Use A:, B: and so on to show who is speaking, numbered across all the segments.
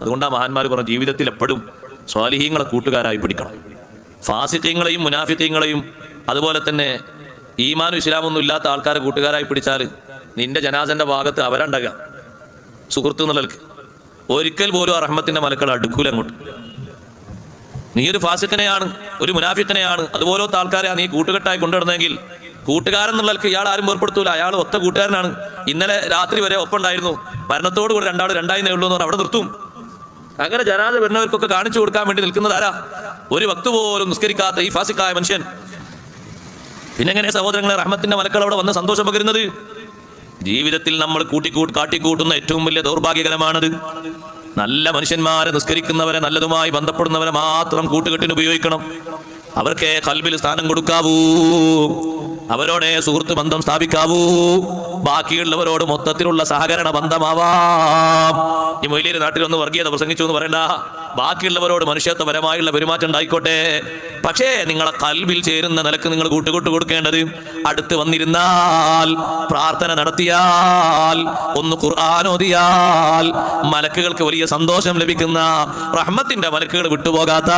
A: അതുകൊണ്ടാണ് മഹാന്മാർ പറഞ്ഞ ജീവിതത്തിൽ എപ്പോഴും സ്വാലിഹീങ്ങളെ കൂട്ടുകാരായി പിടിക്കണം. ഫാസിത്യങ്ങളെയും മുനാഫിത്യങ്ങളെയും അതുപോലെ തന്നെ ഈമാനും ഇസ്ലാമൊന്നും ഇല്ലാത്ത ആൾക്കാരെ കൂട്ടുകാരായി പിടിച്ചാൽ നിന്റെ ജനാസന്റെ ഭാഗത്ത് അവരുണ്ടാകുക സുഹൃത്ത് നിലയ്ക്ക് ഒരിക്കൽ പോലും ആ റഹ്മത്തിന്റെ മലക്കൾ അടുക്കൂല അങ്ങോട്ട്. നീ ഒരു ഫാസിക്കനെയാണ് ഒരു മുനാഫിക്കനെയാണ് അതുപോലത്തെ ആൾക്കാരെ നീ കൂട്ടുകെട്ടായി കൊണ്ടുവരുന്നെങ്കിൽ കൂട്ടുകാരൻ എന്നുള്ളവർക്ക് ഇയാൾ ആരും ഏർപ്പെടുത്തൂല അയാൾ ഒത്ത കൂട്ടുകാരനാണ്. ഇന്നലെ രാത്രി വരെ ഒപ്പം ഉണ്ടായിരുന്നു മരണത്തോടു കൂടി രണ്ടാൾ നേ ഉള്ളൂ എന്ന് പറഞ്ഞാൽ അവിടെ നിർത്തും. അങ്ങനെ ജനാദ വരുന്നവർക്കൊക്കെ കാണിച്ചു കൊടുക്കാൻ വേണ്ടി നിൽക്കുന്നത് ആരാ? ഒരു വക്തു പോലും നിസ്കരിക്കാത്ത ഈ ഫാസിക്കായ മനുഷ്യൻ. പിന്നെ എങ്ങനെ സഹോദരങ്ങളെ റഹ്മത്തിന്റെ മലക്കൾ അവിടെ വന്ന് സന്തോഷം പകരുന്നത് ജീവിതത്തിൽ നമ്മൾ കൂട്ടിക്കൂട്ട് കാട്ടിക്കൂട്ടുന്ന ഏറ്റവും വലിയ ദൗർഭാഗ്യകരമാണത്. നല്ല മനുഷ്യന്മാരെ നിസ്കരിക്കുന്നവരെ നല്ലതുമായി ബന്ധപ്പെടുന്നവരെ മാത്രം കൂട്ടുകെട്ടിന് ഉപയോഗിക്കണം. അവർക്ക് കൽബിൽ സ്ഥാനം കൊടുക്കാവൂ. അവരോടെ സുഹൃത്ത് ബന്ധം സ്ഥാപിക്കാവൂ. ബാക്കിയുള്ളവരോട് മൊത്തത്തിലുള്ള സഹകരണ ബന്ധമാവാം. ഈ മൊയിലേര് നാട്ടിൽ ഒന്ന് വർഗീയത പ്രസംഗിച്ചു എന്ന് പറയണ്ട. ബാക്കിയുള്ളവരോട് മനുഷ്യത്വപരമായുള്ള പെരുമാറ്റം ഉണ്ടായിക്കോട്ടെ. പക്ഷേ നിങ്ങളെ കൽവിൽ ചേരുന്ന നിലയ്ക്ക് നിങ്ങൾ കൂട്ടുകൂട്ട് കൊടുക്കേണ്ടത് അടുത്ത് വന്നിരുന്നാൽ പ്രാർത്ഥന നടത്തിയാൽ ഒന്ന് ഖുർആൻ ഓതിയാൽ മലക്കുകൾക്ക് വലിയ സന്തോഷം ലഭിക്കുന്ന റഹ്മത്തിന്റെ മലക്കുകൾ വിട്ടുപോകാത്ത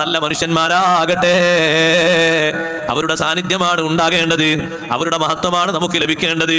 A: നല്ല മനുഷ്യന്മാരാകട്ടെ. അവരുടെ സാന്നിധ്യമാണ് ഉണ്ടാകേണ്ടത്. അവരുടെ മഹത്വമാണ് നമുക്ക് ലഭിക്കേണ്ടത്.